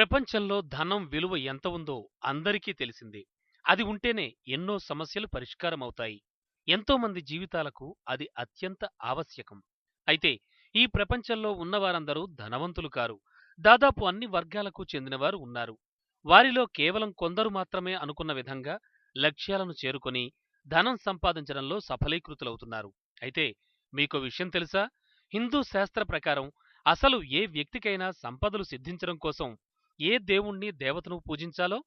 ప్రపంచంలో ధనం విలువ ఎంత ఉందో అందరికీ తెలిసిందే. అది ఉంటేనే ఎన్నో సమస్యలు పరిష్కారమవుతాయి. ఎంతో మంది జీవితాలకు అది అత్యంత ఆవశ్యకం. అయితే ఈ ప్రపంచంలో ఉన్నవారందరూ ధనవంతులు కారు. దాదాపు అన్ని వర్గాలకు చెందినవారు ఉన్నారు. వారిలో కేవలం కొందరు మాత్రమే అనుకున్న విధంగా లక్ష్యాలను చేరుకొని ధనం సంపాదించడంలో సఫలీకృతులవుతున్నారు. అయితే మీకో విషయం తెలుసా? హిందూ శాస్త్ర ప్రకారం అసలు ఏ వ్యక్తికైనా సంపదలు సిద్ధించడం కోసం ఏ దేవుణ్ణి దేవతను పూజించాలో?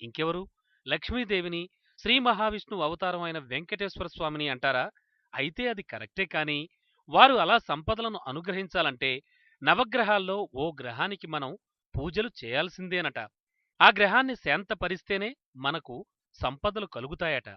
ఇంకెవరు? లక్ష్మీదేవిని శ్రీ మహావిష్ణువు అవతారం అయిన వెంకటేశ్వర స్వామిని అంటారా? అయితే అది కరెక్టే కాని వారు అలా సంపదలను అనుగ్రహించాలంటే నవగ్రహాల్లో ఓ గ్రహానికి మనం పూజలు చేయాల్సిందేనట. ఆ గ్రహాన్ని శాంతపరిస్తేనే మనకు సంపదలు కలుగుతాయట.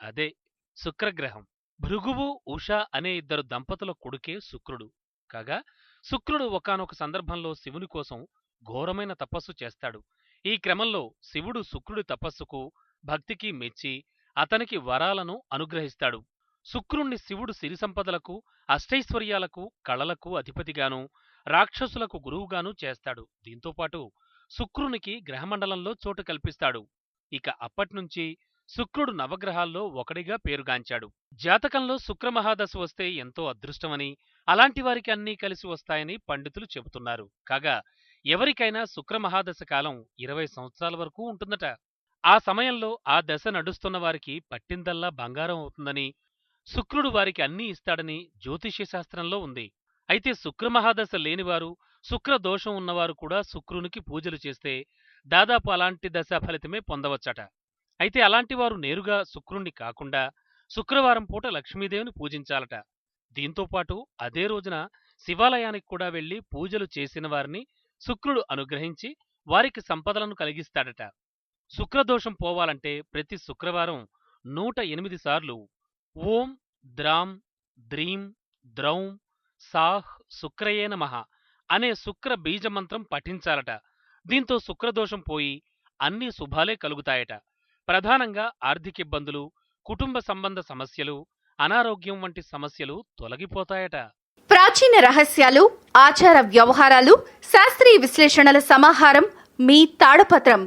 అదే శుక్రగ్రహం. భృగువు ఉష అనే ఇద్దరు దంపతుల కొడుకే శుక్రుడు. కాగా శుక్రుడు ఒకానొక సందర్భంలో శివుని కోసం ఘోరమైన తపస్సు చేస్తాడు. ఈ క్రమంలో శివుడు శుక్రుడి తపస్సుకు భక్తికి మెచ్చి అతనికి వరాలను అనుగ్రహిస్తాడు. శుక్రుణ్ణి శివుడు సిరి సంపదలకు అష్టైశ్వర్యాలకు కళలకు అధిపతిగాను రాక్షసులకు గురువుగాను చేస్తాడు. దీంతోపాటు శుక్రునికి గ్రహమండలంలో చోటు కల్పిస్తాడు. ఇక అప్పట్నుంచి శుక్రుడు నవగ్రహాల్లో ఒకడిగా పేరుగాంచాడు. జాతకంలో శుక్రమహాదశ వస్తే ఎంతో అదృష్టమని అలాంటి వారికి అన్నీ కలిసి వస్తాయని పండితులు చెబుతున్నారు. కాగా ఎవరికైనా శుక్రమహాదశ కాలం ఇరవై సంవత్సరాల వరకు ఉంటుందట. ఆ సమయంలో ఆ దశ నడుస్తున్న వారికి పట్టిందల్లా బంగారం అవుతుందని శుక్రుడు వారికి అన్నీ ఇస్తాడని జ్యోతిష్య శాస్త్రంలో ఉంది. అయితే శుక్రమహాదశ లేనివారు శుక్ర దోషం ఉన్నవారు కూడా శుక్రునికి పూజలు చేస్తే దాదాపు అలాంటి దశ ఫలితమే పొందవచ్చట. అయితే అలాంటివారు నేరుగా శుక్రుణ్ణి కాకుండా శుక్రవారం పూట లక్ష్మీదేవిని పూజించాలట. దీంతోపాటు అదే రోజున శివాలయానికి కూడా వెళ్ళి పూజలు చేసిన వారిని శుక్రుడు అనుగ్రహించి వారికి సంపదలను కలిగిస్తాడట. శుక్రదోషం పోవాలంటే ప్రతి శుక్రవారం నూట ఎనిమిది సార్లు ఓం ద్రాం ద్రీం ద్రౌం సాహ్ శుక్రయే నమః అనే శుక్ర బీజమంత్రం పఠించాలట. దీంతో శుక్రదోషం పోయి అన్ని శుభాలే కలుగుతాయట. ప్రధానంగా ఆర్థిక ఇబ్బందులు కుటుంబ సంబంధ సమస్యలు అనారోగ్యం వంటి సమస్యలు తొలగిపోతాయట. ప్రాచీన రహస్యాలు ఆచార వ్యవహారాలు శాస్త్రీయ విశ్లేషణల సమాహారం మీ తాడపత్రం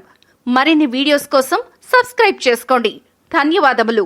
మరిన్ని వీడియోస్ కోసం సబ్స్క్రైబ్ చేసుకోండి. ధన్యవాదములు.